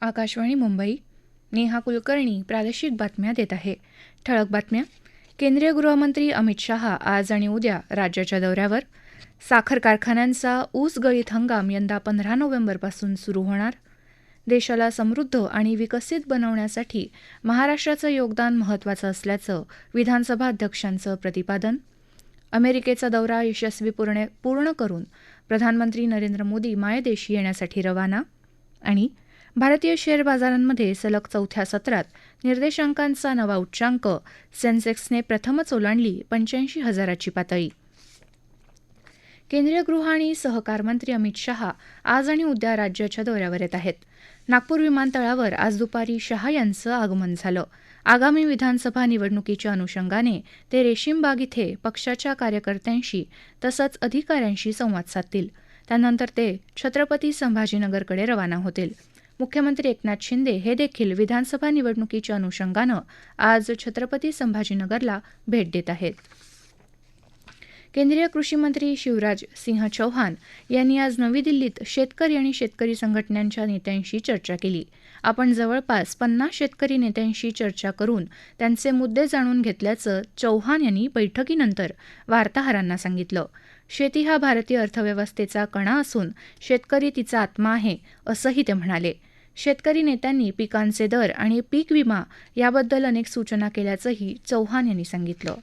आकाशवाणी मुंबई. नेहा कुलकर्णी प्रादेशिक बातम्या देत आहे. ठळक बातम्या. केंद्रीय गृहमंत्री अमित शहा आज आणि उद्या राज्याच्या दौऱ्यावर. साखर कारखान्यांचा ऊस गळीत हंगाम यंदा पंधरा नोव्हेंबरपासून सुरू होणार. देशाला समृद्ध आणि विकसित बनवण्यासाठी महाराष्ट्राचं योगदान महत्त्वाचं असल्याचं विधानसभा अध्यक्षांचं प्रतिपादन. अमेरिकेचा दौरा यशस्वीपूर्ण पूर्ण करून प्रधानमंत्री नरेंद्र मोदी मायदेशी येण्यासाठी रवाना. आणि भारतीय शेअर बाजारांमध्ये सलग चौथ्या सत्रात निर्देशांकांचा नवा उच्चांक सेन्सेक्सने प्रथमच ओलांडली पंच्याऐंशी हजाराची पातळी. केंद्रीय गृह आणि सहकार मंत्री अमित शहा आज आणि उद्या राज्याच्या दौऱ्यावर येत आहेत. नागपूर विमानतळावर आज दुपारी शहा यांचं आगमन झालं. आगामी विधानसभा निवडणुकीच्या अनुषंगाने ते रेशीमबाग इथे पक्षाच्या कार्यकर्त्यांशी तसंच अधिकाऱ्यांशी संवाद साधतील. त्यानंतर ते छत्रपती संभाजीनगरकडे रवाना होतील. मुख्यमंत्री एकनाथ शिंदे हे देखील विधानसभा निवडणुकीच्या अनुषंगानं आज छत्रपती संभाजीनगरला भेट देत आहेत. केंद्रीय कृषी मंत्री शिवराज सिंह चौहान यांनी आज नवी दिल्लीत शेतकरी आणि शेतकरी संघटनांच्या नेत्यांशी चर्चा केली. आपण जवळपास पन्नास शेतकरी नेत्यांशी चर्चा करून त्यांचे मुद्दे जाणून घेतल्याचं चौहान यांनी बैठकीनंतर वार्ताहरांना सांगितलं. शेती हा भारतीय अर्थव्यवस्थेचा कणा असून शेतकरी तिचा आत्मा आहे असंही ते म्हणाले. शेतकरी नेत्यांनी पिकांचे दर आणि पीक विमा याबद्दल अनेक सूचना केल्याचंही चौहान यांनी सांगितलं.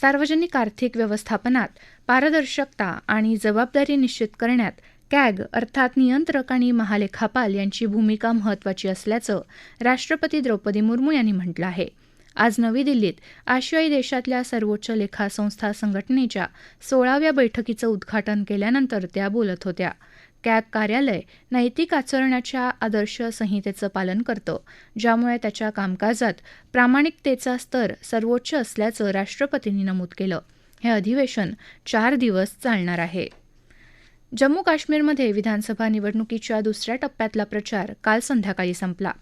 सार्वजनिक आर्थिक व्यवस्थापनात पारदर्शकता आणि जबाबदारी निश्चित करण्यात कॅग अर्थात नियंत्रक आणि महालेखापाल यांची भूमिका महत्त्वाची असल्याचं राष्ट्रपती द्रौपदी मुर्मू यांनी म्हटलं आहे. आज नवी दिल्लीत आशियाई देशातल्या सर्वोच्च लेखा संस्था संघटनेच्या सोळाव्या बैठकीचं उद्घाटन केल्यानंतर त्या बोलत होत्या. कॅग कार्यालय नैतिक आचरणाच्या आदर्श संहितेचं पालन करतं ज्यामुळे त्याच्या कामकाजात प्रामाणिकतेचा स्तर सर्वोच्च असल्याचं राष्ट्रपतींनी नमूद केलं. हे अधिवेशन चार दिवस चालणार आहे. जम्मू काश्मीरमध्ये विधानसभा निवडणुकीच्या दुसऱ्या टप्प्यातला प्रचार काल संध्याकाळी संपला.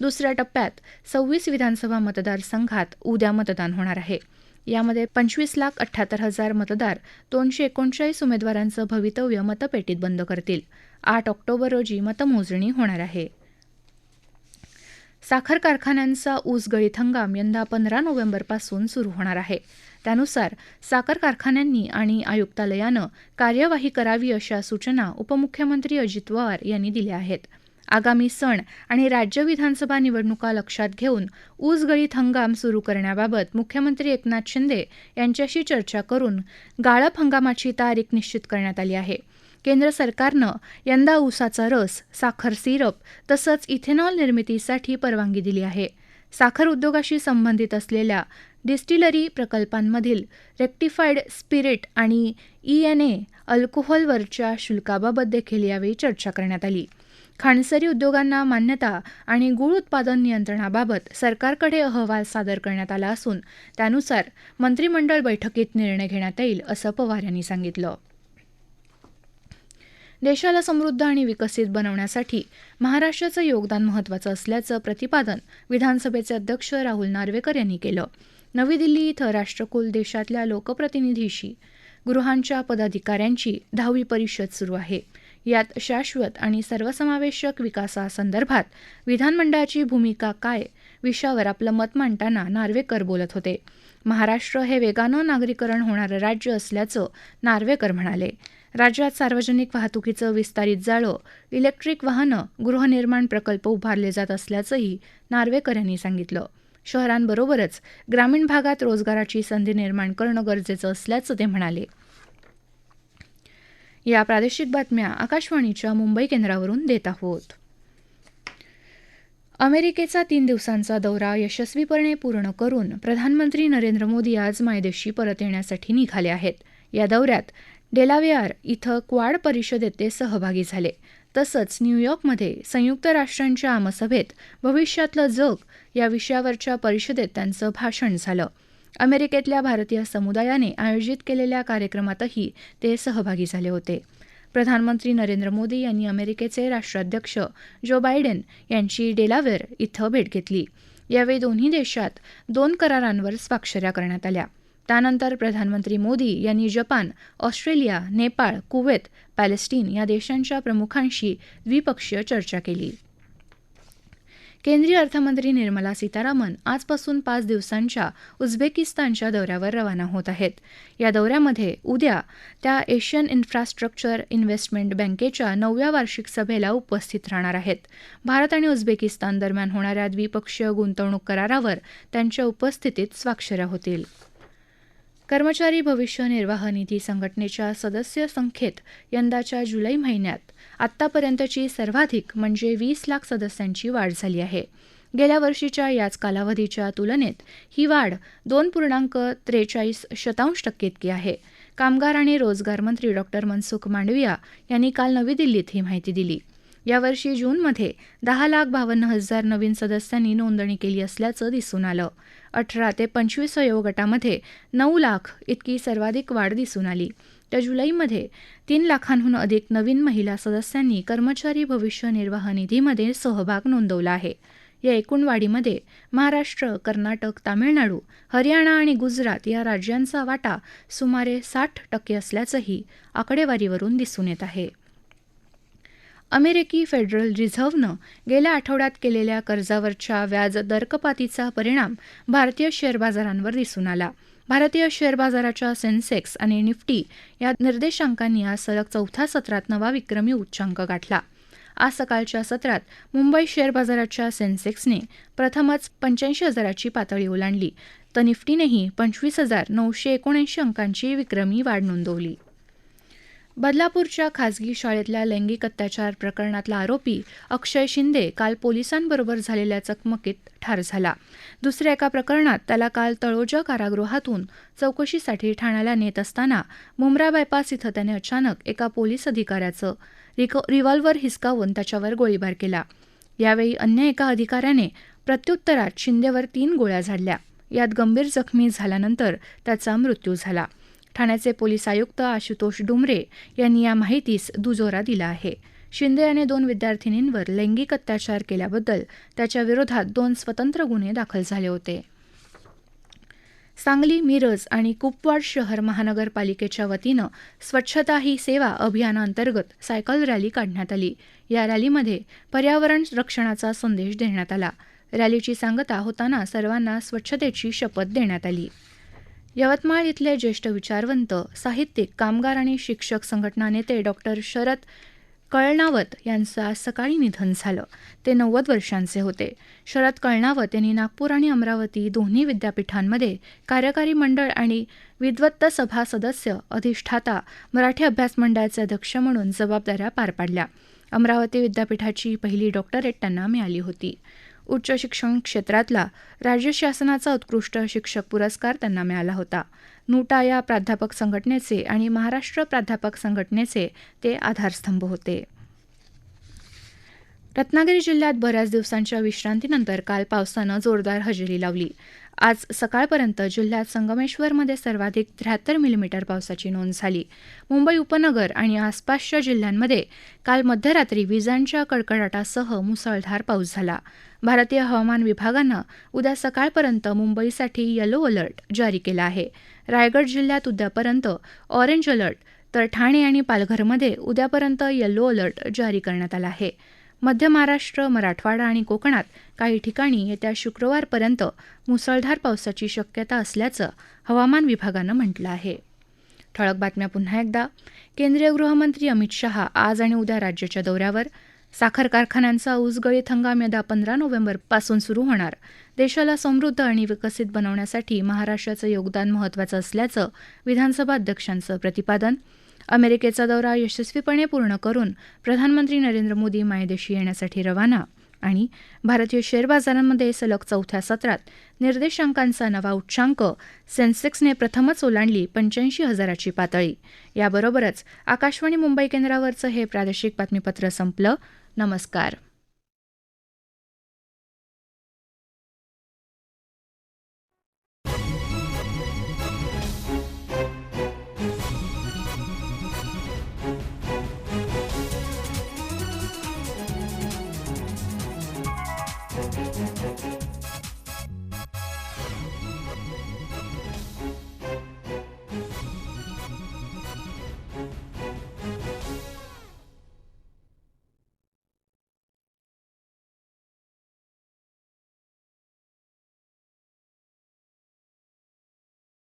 दुसऱ्या टप्प्यात सव्वीस विधानसभा मतदारसंघात उद्या मतदान होणार आहे. यामध्ये पंचवीस लाख अठ्ठ्याहत्तर हजार मतदार दोनशे एकोणचाळीस उमेदवारांचं भवितव्य मतपेटीत बंद करतील. आठ ऑक्टोबर रोजी मतमोजणी होणार आहे. साखर कारखान्यांचा ऊस गळीत हंगाम यंदा पंधरा नोव्हेंबरपासून सुरू होणार आहे. त्यानुसार साखर कारखान्यांनी आणि आयुक्तालयानं कार्यवाही करावी अशा सूचना उपमुख्यमंत्री अजित पवार यांनी दिल्या आहेत. आगामी सण आणि राज्य विधानसभा निवडणुका लक्षात घेऊन ऊस गळीत हंगाम सुरू करण्याबाबत मुख्यमंत्री एकनाथ शिंदे यांच्याशी चर्चा करून गाळप हंगामाची तारीख निश्चित करण्यात आली आहे. केंद्र सरकारनं यंदा ऊसाचा रस साखर सिरप तसंच इथेनॉल निर्मितीसाठी परवानगी दिली आहे. साखर उद्योगाशी संबंधित असलेल्या डिस्टिलरी प्रकल्पांमधील रेक्टिफाईड स्पिरिट आणि ई एन ए अल्कोहोलवरच्या शुल्काबाबत देखील यावेळी चर्चा करण्यात आली. खाणसरी उद्योगांना मान्यता आणि गूळ उत्पादन नियंत्रणाबाबत सरकारकडे अहवाल सादर करण्यात आला असून त्यानुसार मंत्रिमंडळ बैठकीत निर्णय घेण्यात येईल असं पवार यांनी सांगितलं. देशाला समृद्ध आणि विकसित बनवण्यासाठी महाराष्ट्राचं योगदान महत्त्वाचं असल्याचं प्रतिपादन विधानसभेचे अध्यक्ष राहुल नार्वेकर यांनी केलं. नवी दिल्ली इथं राष्ट्रकुल देशातल्या लोकप्रतिनिधीशी गृहांच्या पदाधिकाऱ्यांची दहावी परिषद सुरू आहे. यात शाश्वत आणि सर्वसमावेशक विकासासंदर्भात विधानमंडळाची भूमिका काय विषयावर आपलं मत मांडताना नार्वेकर बोलत होते. महाराष्ट्र हे वेगानं नागरीकरण होणारं राज्य असल्याचं नार्वेकर म्हणाले. राज्यात सार्वजनिक वाहतुकीचं विस्तारित जाळं इलेक्ट्रिक वाहनं गृहनिर्माण प्रकल्प उभारले जात असल्याचंही नार्वेकर यांनी सांगितलं. शहरांबरोबरच ग्रामीण भागात रोजगाराची संधी निर्माण करणं गरजेचं असल्याचं ते म्हणाले. या प्रादेशिक बातम्या आकाशवाणीच्या मुंबई केंद्रावरून देत आहोत. अमेरिकेचा तीन दिवसांचा दौरा यशस्वीपणे पूर्ण करून प्रधानमंत्री नरेंद्र मोदी आज मायदेशी परत येण्यासाठी निघाले आहेत. या दौऱ्यात डेलावेआर इथं क्वाड परिषदेत ते सहभागी झाले. तसंच न्यूयॉर्कमध्ये संयुक्त राष्ट्रांच्या आमसभेत भविष्यातलं जग या विषयावरच्या परिषदेत त्यांचं भाषण झालं. अमेरिकेतल्या भारतीय समुदायाने आयोजित केलेल्या कार्यक्रमातही ते सहभागी झाले होते. प्रधानमंत्री नरेंद्र मोदी यांनी अमेरिकेचे राष्ट्राध्यक्ष जो बायडेन यांची डेलावेर इथं भेट घेतली. यावेळी दोन्ही देशात दोन करारांवर स्वाक्षऱ्या करण्यात आल्या. त्यानंतर प्रधानमंत्री मोदी यांनी Japan Australia Nepal Kuwait Palestine या देशांच्या प्रमुखांशी द्विपक्षीय चर्चा केली. केंद्रीय अर्थमंत्री निर्मला सीतारामन आजपासून पाच दिवसांच्या उझबेकिस्तानच्या दौऱ्यावर रवाना होत आहेत. या दौऱ्यामध्ये उद्या त्या एशियन इन्फ्रास्ट्रक्चर इन्व्हेस्टमेंट बँकेच्या नवव्या वार्षिक सभेला उपस्थित राहणार आहेत. भारत आणि उझबेकिस्तान दरम्यान होणाऱ्या द्विपक्षीय गुंतवणूक करारावर त्यांच्या उपस्थितीत स्वाक्षऱ्या होतील. कर्मचारी भविष्य निर्वाह निधी संघटनेच्या सदस्य संख्येत यंदाच्या जुलै महिन्यात आत्तापर्यंतची सर्वाधिक म्हणजे वीस लाख सदस्यांची वाढ झाली आहे. गेल्या वर्षीच्या याच कालावधीच्या तुलनेत ही वाढ दोन पूर्णांक त्रेचाळीस शतांश टक्के इतकी आहे. कामगार आणि रोजगार मंत्री डॉक्टर मनसुख मांडविया यांनी काल नवी दिल्लीत ही माहिती दिली. यावर्षी जूनमध्ये दहा लाख बावन्न हजार नवीन सदस्यांनी नोंदणी केली असल्याचं दिसून आलं. अठरा ते पंचवीस वयोगटामध्ये नऊ लाख इतकी सर्वाधिक वाढ दिसून आली. तर जुलैमध्ये तीन लाखांहून अधिक नवीन महिला सदस्यांनी कर्मचारी भविष्य निर्वाह निधीमध्ये सहभाग नोंदवला आहे. या एकूण वाढीमध्ये महाराष्ट्र कर्नाटक तामिळनाडू हरियाणा आणि गुजरात या राज्यांचा वाटा सुमारे साठ टक्के असल्याचंही आकडेवारीवरून दिसून येत आहे. अमेरिकी फेडरल रिझर्व्हनं गेल्या आठवड्यात केलेल्या कर्जावरच्या व्याज दरकपातीचा परिणाम भारतीय शेअर बाजारांवर दिसून आला. भारतीय शेअर बाजाराच्या सेन्सेक्स आणि निफ्टी या निर्देशांकांनी आज सलग चौथ्या सत्रात नवा विक्रमी उच्चांक गाठला. आज सकाळच्या सत्रात मुंबई शेअर बाजाराच्या सेन्सेक्सने प्रथमच पंच्याऐंशी हजाराची पातळी ओलांडली तर निफ्टीनेही पंचवीस हजार नऊशे एकोणऐंशी अंकांची विक्रमी वाढ नोंदवली. बदलापूरच्या खासगी शाळेतल्या लैंगिक अत्याचार प्रकरणातला आरोपी अक्षय शिंदे काल पोलिसांबरोबर झालेल्या चकमकीत ठार झाला. दुसऱ्या एका प्रकरणात त्याला काल तळोजा कारागृहातून चौकशीसाठी ठाण्याला नेत असताना मुंब्रा बायपास इथं त्याने अचानक एका पोलीस अधिकाऱ्याचं रिव्हॉल्व्हर हिसकावून त्याच्यावर गोळीबार केला. यावेळी अन्य एका अधिकाऱ्याने प्रत्युत्तरात शिंदेवर तीन गोळ्या झाडल्या. यात गंभीर जखमी झाल्यानंतर त्याचा मृत्यू झाला. ठाण्याचे पोलीस आयुक्त आशुतोष डुमरे यांनी या माहितीस दुजोरा दिला आहे. शिंदे याने दोन विद्यार्थिनींवर लैंगिक अत्याचार केल्याबद्दल त्याच्या विरोधात दोन स्वतंत्र गुन्हे दाखल झाले होते. सांगली मिरज आणि कुपवाड शहर महानगरपालिकेच्या वतीनं स्वच्छता ही सेवा अभियानाअंतर्गत सायकल रॅली काढण्यात आली. या रॅलीमध्ये पर्यावरण रक्षणाचा संदेश देण्यात आला. रॅलीची सांगता होताना सर्वांना स्वच्छतेची शपथ देण्यात आली. यवतमाळ इथले ज्येष्ठ विचारवंत साहित्यिक कामगार आणि शिक्षक संघटना नेते डॉक्टर शरद कळणावत यांचं आज सकाळी निधन झालं. ते नव्वद वर्षांचे होते. शरद कळणावत यांनी नागपूर आणि अमरावती दोन्ही विद्यापीठांमध्ये कार्यकारी मंडळ आणि विद्वत्त सभा सदस्य अधिष्ठाता मराठी अभ्यास मंडळाचे अध्यक्ष म्हणून जबाबदाऱ्या पार पाडल्या. अमरावती विद्यापीठाची पहिली डॉक्टरेट त्यांना मिळाली होती. उच्च शिक्षण क्षेत्रातला राज्य शासनाचा उत्कृष्ट शिक्षक पुरस्कार त्यांना मिळाला होता. नुटा या प्राध्यापक संघटनेचे आणि महाराष्ट्र प्राध्यापक संघटनेचे ते आधारस्तंभ होते. रत्नागिरी जिल्ह्यात बऱ्याच दिवसांच्या विश्रांतीनंतर काल पावसानं जोरदार हजेरी लावली. आज सकाळपर्यंत जिल्ह्यात संगमेश्वरमध्ये सर्वाधिक त्र्याहत्तर मिलीमीटर पावसाची नोंद झाली. मुंबई उपनगर आणि आसपासच्या जिल्ह्यांमध्ये काल मध्यरात्री विजांच्या कडकडाटासह मुसळधार पाऊस झाला. भारतीय हवामान विभागानं उद्या सकाळपर्यंत मुंबईसाठी येलो अलर्ट जारी केला आहे. रायगड जिल्ह्यात उद्यापर्यंत ऑरेंज अलर्ट तर ठाणे आणि पालघरमध्ये उद्यापर्यंत येलो अलर्ट जारी करण्यात आला आहे. मध्य महाराष्ट्र मराठवाडा आणि कोकणात काही ठिकाणी येत्या शुक्रवारपर्यंत मुसळधार पावसाची शक्यता असल्याचं हवामान विभागानं म्हटलं आहे. ठळक बातम्या पुन्हा एकदा. केंद्रीय गृहमंत्री अमित शहा आज आणि उद्या राज्याच्या दौऱ्यावर. साखर कारखान्यांचा ऊसगळीत हंगाम यदा पंधरा नोव्हेंबरपासून सुरू होणार. देशाला समृद्ध आणि विकसित बनवण्यासाठी महाराष्ट्राचं योगदान महत्त्वाचं असल्याचं विधानसभा अध्यक्षांचं प्रतिपादन. अमेरिकेचा दौरा यशस्वीपणे पूर्ण करून प्रधानमंत्री नरेंद्र मोदी मायदेशी येण्यासाठी रवाना. आणि भारतीय शेअर बाजारांमध्ये सलग चौथ्या सत्रात निर्देशांकांचा नवा उच्चांक सेन्सेक्सने प्रथमच ओलांडली पंच्याऐंशी हजाराची पातळी. याबरोबरच आकाशवाणी मुंबई केंद्रावरचं हे प्रादेशिक बातमीपत्र संपलं. नमस्कार.